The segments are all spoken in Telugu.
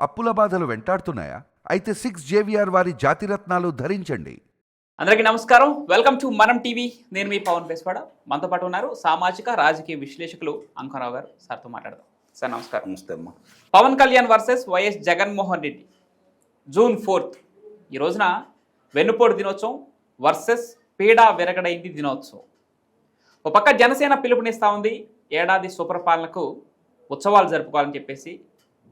అప్పుల బాధలు వెంటాడుతున్నాయా? అయితే సిక్స్ జేవిఆర్ వారి జాతిరత్నాలు ధరించండి. అందరికీ నమస్కారం. Welcome to Manam TV. నేను మీ పవన్ బెస్వాడ. మనతో పాటు ఉన్నారు సామాజిక రాజకీయ విశ్లేషకులు అంకరావు గారు. సార్తో మాట్లాడదాం. సార్ నమస్కారం. నమస్తే అమ్మా. Pawan Kalyan versus YS Jaganmohan Reddy. June fourth ఈ రోజున వెన్నుపోటు దినోత్సవం వర్సెస్ పీడా విరగడైంది దినోత్సవం. ఒక పక్క జనసేన పిలుపునిస్తా ఉంది. ఏడాది సుపరిపాలనకు ఉత్సవాలు జరుపుకోవాలని చెప్పేసి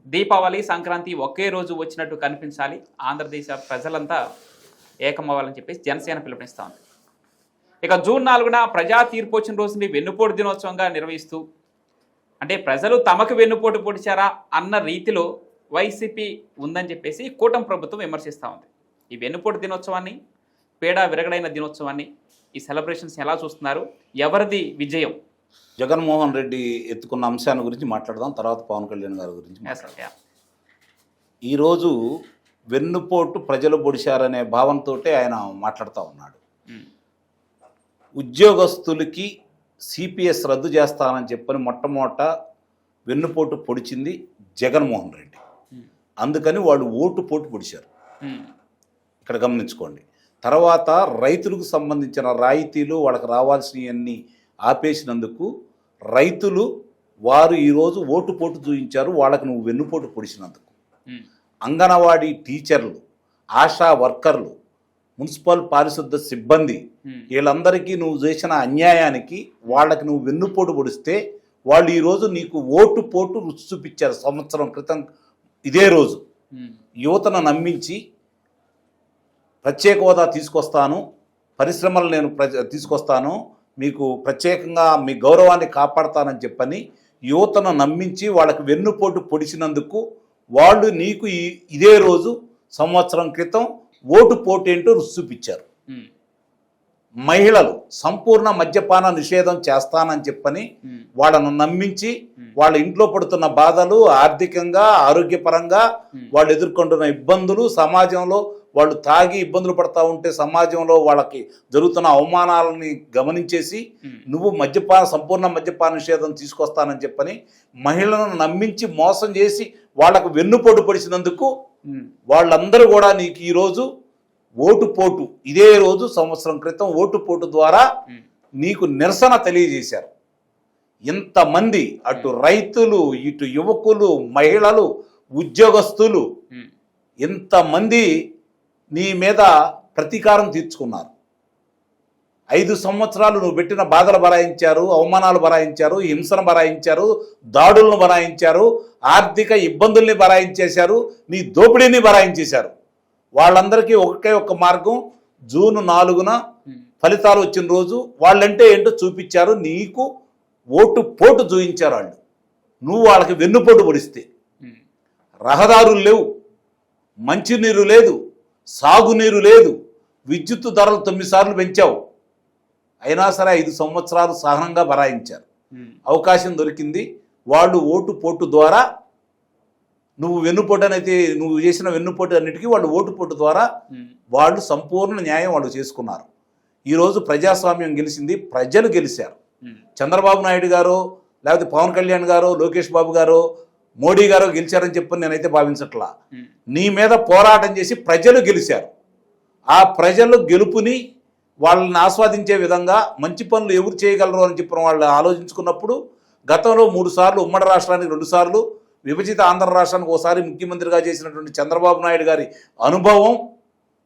దీపావళి సంక్రాంతి ఒకే రోజు వచ్చినట్టు కనిపించాలి. ఆంధ్రదేశ ప్రజలంతా ఏకమవ్వాలని చెప్పేసి జనసేన పిలుపునిస్తా ఉంది. ఇక జూన్ నాలుగున ప్రజా తీర్పు వచ్చిన రోజుని వెన్నుపోటు దినోత్సవంగా నిర్వహిస్తూ అంటే ప్రజలు తమకు వెన్నుపోటు పొడిచారా అన్న రీతిలో వైసీపీ ఉందని చెప్పేసి కూటమి ప్రభుత్వం విమర్శిస్తూ ఉంది. ఈ వెన్నుపోటు దినోత్సవాన్ని పేడా విరగడైన దినోత్సవాన్ని ఈ సెలబ్రేషన్స్ ఎలా చూస్తున్నారు? ఎవరిది విజయం? జగన్మోహన్ రెడ్డి ఎత్తుకున్న అంశాన్ని గురించి మాట్లాడదాం. తర్వాత పవన్ కళ్యాణ్ గారి గురించి. ఈరోజు వెన్నుపోటు ప్రజలు పొడిశారనే భావంతో ఆయన మాట్లాడుతూ ఉన్నాడు. ఉమ్, ఉద్యోగస్తులకి సిపిఎస్ రద్దు చేస్తానని చెప్పని మొట్టమొదట వెన్నుపోటు పొడిచింది జగన్మోహన్ రెడ్డి. ఉమ్, అందుకని వాళ్ళు ఓటు పోటు పొడిచారు ఉమ్, ఇక్కడ గమనించుకోండి. తర్వాత రైతులకు సంబంధించిన రాయితీలు వాళ్ళకి రావాల్సినవన్నీ ఆపేసినందుకు రైతులు వారు ఈరోజు ఓటు పోటు చూపించారు వాళ్ళకి నువ్వు వెన్నుపోటు పొడిచినందుకు అంగనవాడీ టీచర్లు ఆశా వర్కర్లు మున్సిపల్ పారిశుద్ధ సిబ్బంది వీళ్ళందరికీ నువ్వు చేసిన అన్యాయానికి వాళ్ళకి నువ్వు వెన్నుపోటు పొడిస్తే వాళ్ళు ఈరోజు నీకు ఓటు పోటు రుచి చూపించారు సంవత్సరం క్రితం ఇదే రోజు. యువతను నమ్మించి ప్రత్యేక హోదా తీసుకొస్తాను పరిశ్రమలు నేను ప్ర తీసుకొస్తాను మీకు ప్రత్యేకంగా మీ గౌరవాన్ని కాపాడతానని చెప్పని యువతను నమ్మించి వాళ్ళకి వెన్నుపోటు పొడిచినందుకు వాళ్ళు నీకు ఇదే రోజు సంవత్సరం క్రితం ఓటు పోటు ఏంటో రుచి చూపించారు మహిళలు సంపూర్ణ మద్యపాన నిషేధం చేస్తానని చెప్పని వాళ్ళను నమ్మించి. వాళ్ళ ఇంట్లో పడుతున్న బాధలు ఆర్థికంగా ఆరోగ్యపరంగా. వాళ్ళు ఎదుర్కొంటున్న ఇబ్బందులు సమాజంలో వాళ్ళు తాగి ఇబ్బందులు పడతా ఉంటే సమాజంలో వాళ్ళకి జరుగుతున్న అవమానాలని గమనించేసి నువ్వు మద్యపాన సంపూర్ణ మద్యపాన నిషేధం తీసుకొస్తానని చెప్పని మహిళలను నమ్మించి మోసం చేసి వాళ్ళకు వెన్నుపోటు పడిచినందుకు వాళ్ళందరూ కూడా నీకు ఈరోజు ఓటు పోటు. ఇదే రోజు సంవత్సరం క్రితం ఓటు పోటు ద్వారా నీకు నిరసన తెలియజేశారు. ఇంతమంది అటు రైతులు ఇటు యువకులు మహిళలు ఉద్యోగస్తులు ఇంతమంది నీ మీద ప్రతీకారం తీర్చుకున్నారు. ఐదు సంవత్సరాలు నువ్వు పెట్టిన బాధలు బరాయించారు అవమానాలు బరాయించారు హింసను బరాయించారు దాడులను బరాయించారు ఆర్థిక ఇబ్బందుల్ని బరాయించేశారు నీ దోపిడీని బరాయించేశారు. వాళ్ళందరికీ ఒకే ఒక్క మార్గం జూన్ నాలుగున ఫలితాలు వచ్చిన రోజు వాళ్ళంటే ఏంటో చూపించారు నీకు ఓటు పోటు చూపించారు వాళ్ళు. నువ్వు వాళ్ళకి వెన్నుపోటు పొడిస్తే. రహదారులు లేవు మంచినీరు లేదు సాగునీరు లేదు. విద్యుత్ ధరలు తొమ్మిది సార్లు పెంచావు. అయినా సరే ఐదు సంవత్సరాలు సహనంగా బరాయించారు. అవకాశం దొరికింది. వాళ్ళు ఓటు పోటు ద్వారా నువ్వు వెన్నుపోటు అనేది నువ్వు చేసిన వెన్నుపోటు అన్నిటికీ వాళ్ళు ఓటు పోటు ద్వారా వాళ్ళు సంపూర్ణ న్యాయం వాళ్ళు చేసుకున్నారు. ఈరోజు ప్రజాస్వామ్యం గెలిచింది. ప్రజలు గెలిచారు చంద్రబాబు నాయుడు గారు లేకపోతే పవన్ కళ్యాణ్ గారు లోకేష్ బాబు గారు మోడీ గారు గెలిచారని చెప్పి నేనైతే భావించట్లా. నీ మీద పోరాటం చేసి ప్రజలు గెలిచారు. ఆ ప్రజలు గెలుపుని వాళ్ళని ఆస్వాదించే విధంగా మంచి పనులు ఎవరు చేయగలరు అని చెప్పిన వాళ్ళు ఆలోచించుకున్నప్పుడు గతంలో మూడు సార్లు ఉమ్మడి రాష్ట్రానికి రెండు సార్లు విభజిత ఆంధ్ర రాష్ట్రానికి ఒకసారి ముఖ్యమంత్రిగా చేసినటువంటి చంద్రబాబు నాయుడు గారి అనుభవం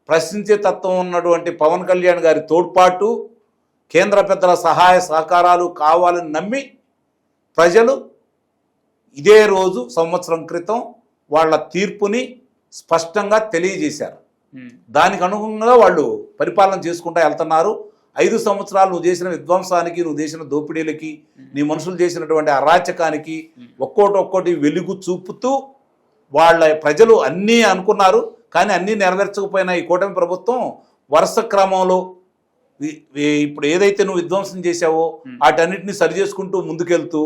ప్రశ్నించే తత్వం ఉన్నటువంటి పవన్ కళ్యాణ్ గారి తోడ్పాటు కేంద్ర పెద్దల సహాయ సహకారాలు కావాలని నమ్మి ప్రజలు ఇదే రోజు సంవత్సరం క్రితం వాళ్ళ తీర్పుని స్పష్టంగా తెలియజేశారు. దానికి అనుగుణంగా వాళ్ళు పరిపాలన చేసుకుంటూ వెళ్తున్నారు. ఐదు సంవత్సరాలు నువ్వు చేసిన విధ్వంసానికి నువ్వు చేసిన దోపిడీలకి నీ మనుషులు చేసినటువంటి అరాచకానికి ఒక్కోటి ఒక్కోటి వెలుగు చూపుతూ వాళ్ళ ప్రజలు అన్నీ అనుకున్నారు. కానీ అన్నీ నెరవేర్చకపోయినా ఈ కూటమి ప్రభుత్వం వరుస క్రమంలో ఇప్పుడు ఏదైతే నువ్వు విధ్వంసం చేశావో వాటన్నిటిని సరి చేసుకుంటూ ముందుకెళ్తూ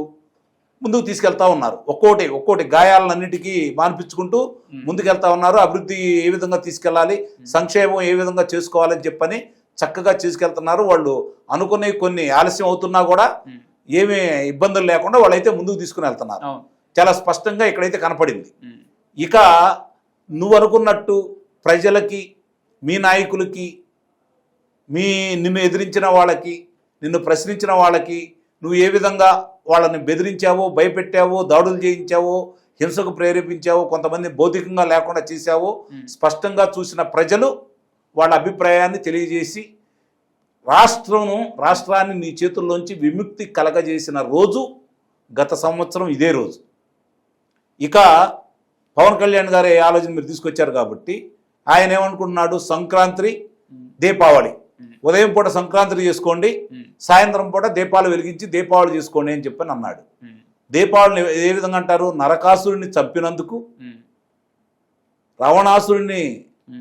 ముందుకు తీసుకెళ్తా ఉన్నారు. ఒక్కోటి ఒక్కోటి గాయాలన్నిటికీ మాన్పించుకుంటూ ముందుకెళ్తా ఉన్నారు. అభివృద్ధి ఏ విధంగా తీసుకెళ్ళాలి సంక్షేమం ఏ విధంగా చేసుకోవాలని చెప్పని చక్కగా తీసుకెళ్తున్నారు. వాళ్ళు అనుకునే కొన్ని ఆలస్యం అవుతున్నా కూడా ఏమీ ఇబ్బందులు లేకుండా వాళ్ళైతే ముందుకు తీసుకుని వెళ్తున్నారు. చాలా స్పష్టంగా ఇక్కడైతే కనపడింది. ఇక నువ్వు అనుకున్నట్టు ప్రజలకి మీ నాయకులకి మీ నిన్ను ఎదిరించిన వాళ్ళకి నిన్ను ప్రశ్నించిన వాళ్ళకి నువ్వు ఏ విధంగా వాళ్ళని బెదిరించావో భయపెట్టావో దాడులు చేయించావో హింసకు ప్రేరేపించావో కొంతమంది భౌతికంగా లేకుండా చేశావో. స్పష్టంగా చూసిన ప్రజలు వాళ్ళ అభిప్రాయాన్ని తెలియజేసి రాష్ట్రము రాష్ట్రాన్ని నీ చేతుల్లోంచి విముక్తి కలగజేసిన రోజు గత సంవత్సరం ఇదే రోజు ఇక పవన్ కళ్యాణ్ గారి ఆలోచన మీరు తీసుకొచ్చారు కాబట్టి ఆయన ఏమనుకుంటున్నాడు సంక్రాంతి దీపావళి. ఉదయం పూట సంక్రాంతి చేసుకోండి. సాయంత్రం పూట దీపాలు వెలిగించి దీపావళి చేసుకోండి అని చెప్పని అన్నాడు. దీపావళిని ఏ విధంగా అంటారు నరకాసురుడిని చంపినందుకు మ్మ్.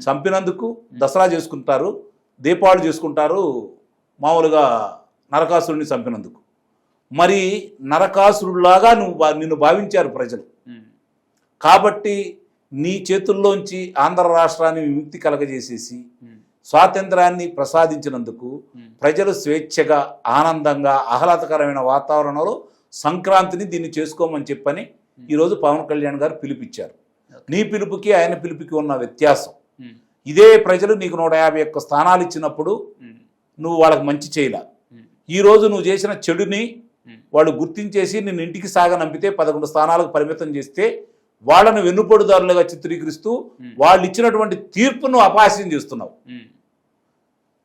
చంపినందుకు దసరా చేసుకుంటారు దీపావళి చేసుకుంటారు మామూలుగా నరకాసురుడిని చంపినందుకు మరి నరకాసురుడిలాగా నువ్వు నిన్ను భావించారు ప్రజలు. కాబట్టి నీ చేతుల్లోంచి ఆంధ్ర రాష్ట్రాన్ని విముక్తి కలగజేసేసి. స్వాతంత్రాన్ని ప్రసాదించినందుకు. ప్రజలు స్వేచ్ఛగా ఆనందంగా ఆహ్లాదకరమైన వాతావరణంలో సంక్రాంతిని దీన్ని చేసుకోమని చెప్పని ఈరోజు పవన్ కళ్యాణ్ గారు పిలుపిచ్చారు నీ పిలుపుకి ఆయన పిలుపుకి ఉన్న వ్యత్యాసం. ఇదే ప్రజలు నీకు నూట యాభై ఒక్క స్థానాలు ఇచ్చినప్పుడు. నువ్వు వాళ్ళకి మంచి చేయలే. ఈరోజు నువ్వు చేసిన చెడుని. వాళ్ళు గుర్తించేసి నిన్ను ఇంటికి సాగనంపితే పదకొండు స్థానాలకు పరిమితం చేస్తే వాళ్ళను వెన్నుపోటుదారులుగా చిత్రీకరిస్తూ. వాళ్ళు ఇచ్చినటువంటి తీర్పును అపహాస్యం చేస్తున్నావు.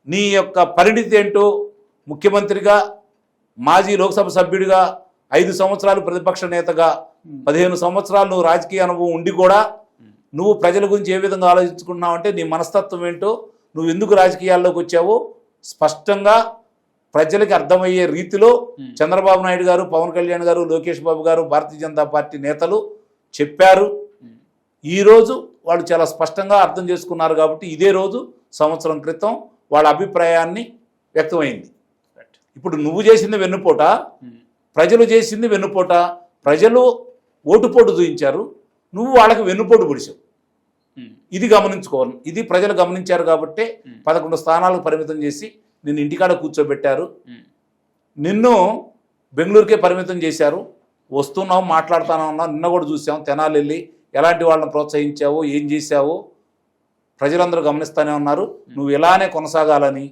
నీ యొక్క పరిణితి ఏంటో ముఖ్యమంత్రిగా మాజీ లోక్సభ సభ్యుడిగా ఐదు సంవత్సరాలు ప్రతిపక్ష నేతగా పదిహేను సంవత్సరాలు నువ్వు రాజకీయ అనుభవం ఉండి కూడా నువ్వు ప్రజల గురించి ఏ విధంగా ఆలోచించుకుంటున్నావు అంటే నీ మనస్తత్వం ఏంటో నువ్వు ఎందుకు రాజకీయాల్లోకి వచ్చావో స్పష్టంగా ప్రజలకి అర్థమయ్యే రీతిలో. చంద్రబాబు నాయుడు గారు పవన్ కళ్యాణ్ గారు లోకేష్ బాబు గారు భారతీయ జనతా పార్టీ నేతలు చెప్పారు. ఈరోజు వాళ్ళు చాలా స్పష్టంగా అర్థం చేసుకున్నారు కాబట్టి ఇదే రోజు సంవత్సరం క్రితం వాళ్ళ అభిప్రాయాన్ని వ్యక్తమైంది. ఇప్పుడు నువ్వు చేసింది వెన్నుపోట మ్మ్. ప్రజలు చేసింది వెన్నుపోట ప్రజలు ఓటుపోటు చూయించారు నువ్వు వాళ్ళకి వెన్నుపోటు పొడిచావు మ్మ్. ఇది గమనించుకోవాలి ఇది ప్రజలు గమనించారు కాబట్టి మ్మ్. పదకొండు స్థానాలకు పరిమితం చేసి నిన్ను ఇంటికాడ కూర్చోబెట్టారు. నిన్ను బెంగళూరుకే పరిమితం చేశారు వస్తున్నావు మాట్లాడుతాను ఉన్నావు నిన్న కూడా చూసాం తెనాలి వెళ్ళి ఎలాంటి వాళ్ళని ప్రోత్సహించావో ఏం చేశావో ప్రజలందరూ గమనిస్తూనే ఉన్నారు నువ్వు ఇలానే కొనసాగాలని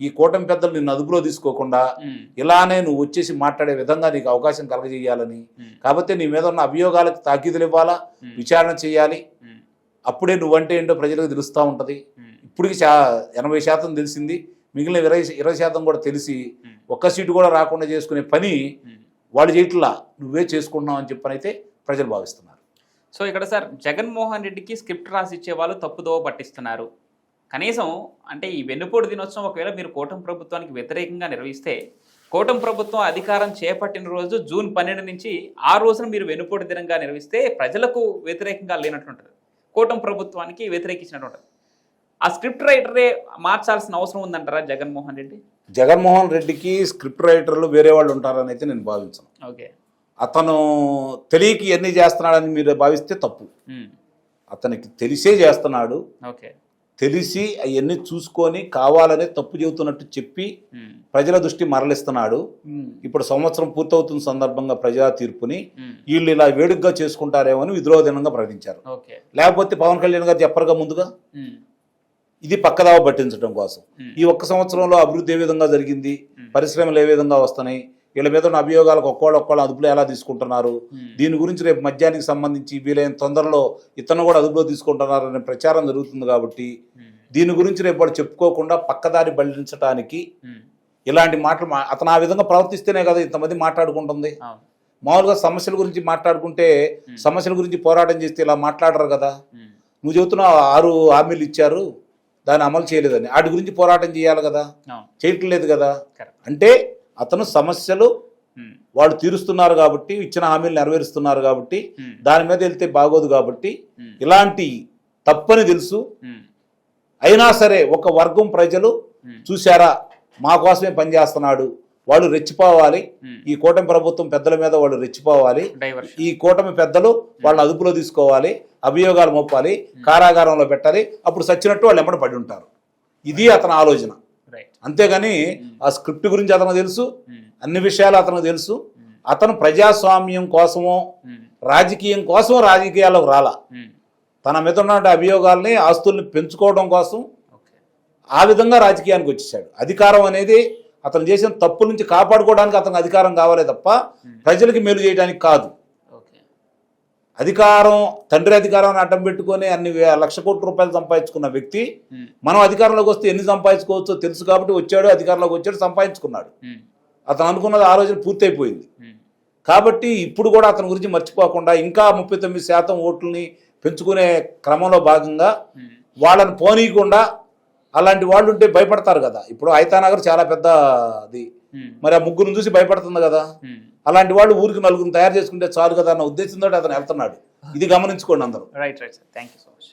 ఈ కూటమి పెద్దలు నిన్ను అదుపులో తీసుకోకుండా. ఇలానే నువ్వు వచ్చేసి మాట్లాడే విధంగా నీకు అవకాశం కలగజేయాలని. కాబట్టి నీ మీద ఉన్న అభియోగాలకు తాకీదులు ఇవ్వాలా. విచారణ చేయాలి. అప్పుడే నువ్వంటే ఏంటో ప్రజలకు తెలుస్తూ ఉంటుంది. ఇప్పటికి చా ఎనభై శాతం తెలిసింది మిగిలిన ఇరవై ఇరవై శాతం కూడా తెలిసి. ఒక్క సీటు కూడా రాకుండా చేసుకునే పని. వాళ్ళు చేయట్లా నువ్వే చేసుకుంటున్నావు అని చెప్పనైతే ప్రజలు భావిస్తున్నారు. సో ఇక్కడ సార్ జగన్మోహన్ రెడ్డికి స్క్రిప్ట్ రాసి ఇచ్చే వాళ్ళు తప్పుదోవ పట్టిస్తున్నారు. కనీసం అంటే ఈ వెన్నుపోటు దినోత్సవం ఒకవేళ మీరు కూటమి ప్రభుత్వానికి వ్యతిరేకంగా నిర్వహిస్తే కూటమి ప్రభుత్వం అధికారం చేపట్టిన రోజు జూన్ పన్నెండు నుంచి ఆ రోజున మీరు వెన్నుపోటు దినంగా నిర్వహిస్తే ప్రజలకు వ్యతిరేకంగా లేనట్టుంటుంది కూటమి ప్రభుత్వానికి వ్యతిరేకించినట్టు ఉంటుంది ఆ స్క్రిప్ట్ రైటరే మార్చాల్సిన అవసరం ఉందంటారా జగన్మోహన్ రెడ్డి? జగన్మోహన్ రెడ్డికి స్క్రిప్ట్ రైటర్లు వేరే వాళ్ళు ఉంటారని అయితే నేను భావించను. ఓకే. అతను తెలియక ఇవన్నీ చేస్తున్నాడని మీరు భావిస్తే తప్పు. అతనికి తెలిసే చేస్తున్నాడు. ఓకే. తెలిసి అవన్నీ చూసుకొని కావాలనే తప్పు చెబుతున్నట్టు చెప్పి ప్రజల దృష్టి మరలిస్తున్నాడు. ఇప్పుడు సంవత్సరం పూర్తవుతున్న సందర్భంగా ప్రజా తీర్పుని వీళ్ళు ఇలా వేడుకగా చేసుకుంటారేమో అని విద్రోహ దినంగా ప్రకటించారు. లేకపోతే పవన్ కళ్యాణ్ గారు చెప్పరుగా ముందుగా? ఇది పక్కదావ పట్టించడం కోసం. ఈ ఒక్క సంవత్సరంలో అభివృద్ధి ఏ విధంగా జరిగింది. పరిశ్రమలు ఏ విధంగా వస్తున్నాయి? వీళ్ళ మీద ఉన్న అభియోగాలకు ఒక్కోళ్ళు ఒక్కోళ్ళు అదుపులో ఎలా తీసుకుంటున్నారు? దీని గురించి రేపు మద్యానికి సంబంధించి వీలైన తొందరలో ఇతను కూడా అదుపులో తీసుకుంటున్నారు అనే ప్రచారం జరుగుతుంది కాబట్టి దీని గురించి రేపు వాళ్ళు చెప్పుకోకుండా పక్కదారి బలించడానికి ఇలాంటి మాటలు అతను ఆ విధంగా ప్రవర్తిస్తేనే కదా ఇంతమంది మాట్లాడుకుంటుంది. మామూలుగా సమస్యల గురించి మాట్లాడుకుంటే. సమస్యల గురించి పోరాటం చేస్తే ఇలా మాట్లాడరు కదా. నువ్వు చెబుతున్నావు ఆరు హామీలు ఇచ్చారు. దాన్ని అమలు చేయలేదని వాటి గురించి పోరాటం చేయాలి కదా. అవును చేయటం లేదు కదా. అంటే అతను సమస్యలు ఉమ్, వాళ్ళు తీరుస్తున్నారు కాబట్టి ఇచ్చిన హామీలు నెరవేరుస్తున్నారు కాబట్టి ఉమ్, దాని మీద వెళ్తే బాగోదు కాబట్టి ఉమ్, ఇలాంటి తప్పని తెలుసు. అయినా సరే ఒక వర్గం ప్రజలు చూశారా మా కోసమే పనిచేస్తున్నాడు వాళ్ళు రెచ్చిపోవాలి. ఈ కూటమి ప్రభుత్వం పెద్దల మీద వాళ్ళు రెచ్చిపోవాలి. ఈ కూటమి పెద్దలు వాళ్ళని అదుపులో తీసుకోవాలి అభియోగాలు మోపాలి కారాగారంలో పెట్టాలి. అప్పుడు సచ్చినట్టు వాళ్ళు ఎమ్మడి పడి ఉంటారు. ఇది అతని ఆలోచన. అంతేగాని ఆ స్క్రిప్ట్ గురించి అతనికి తెలుసు అన్ని విషయాలు అతనికి తెలుసు. అతను ప్రజాస్వామ్యం కోసమో రాజకీయం కోసం రాజకీయాల్లోకి రాలా. తన మీద ఉన్న అభియోగాల్ని ఆస్తుల్ని పెంచుకోవడం కోసం ఆ విధంగా రాజకీయానికి వచ్చేసాడు. అధికారం అనేది అతను చేసిన తప్పు నుంచి కాపాడుకోవడానికి అతనికి అధికారం కావాలే తప్ప ప్రజలకి మేలు చేయడానికి కాదు. అధికారం తండ్రి అధికారాన్ని అడ్డం పెట్టుకొని అన్ని లక్ష కోట్ల రూపాయలు సంపాదించుకున్న వ్యక్తి ఉమ్, మనం అధికారంలోకి వస్తే ఎన్ని సంపాదించుకోవచ్చో తెలుసు కాబట్టి వచ్చాడు అధికారంలోకి వచ్చాడు సంపాదించుకున్నాడు. ఉమ్, అతను అనుకున్నది ఆ రోజున పూర్తయిపోయింది. కాబట్టి ఇప్పుడు కూడా అతని గురించి మర్చిపోకుండా ఇంకా ముప్పై తొమ్మిది శాతం ఓట్లని పెంచుకునే క్రమంలో భాగంగా వాళ్ళని పోనీయకుండా అలాంటి వాళ్ళు ఉంటే భయపడతారు కదా. ఇప్పుడు ఐతానగర్ చాలా పెద్ద అది. మరి ఆ ముగ్గురు చూసి భయపడుతుంది కదా. అలాంటి వాళ్ళు ఊరికి నలుగురిని తయారు చేసుకుంటే చాలు కదా అన్న ఉద్దేశంతో అతను వెళ్తున్నాడు. ఇది గమనించుకోండి అందరూ. Right right sir thank you so much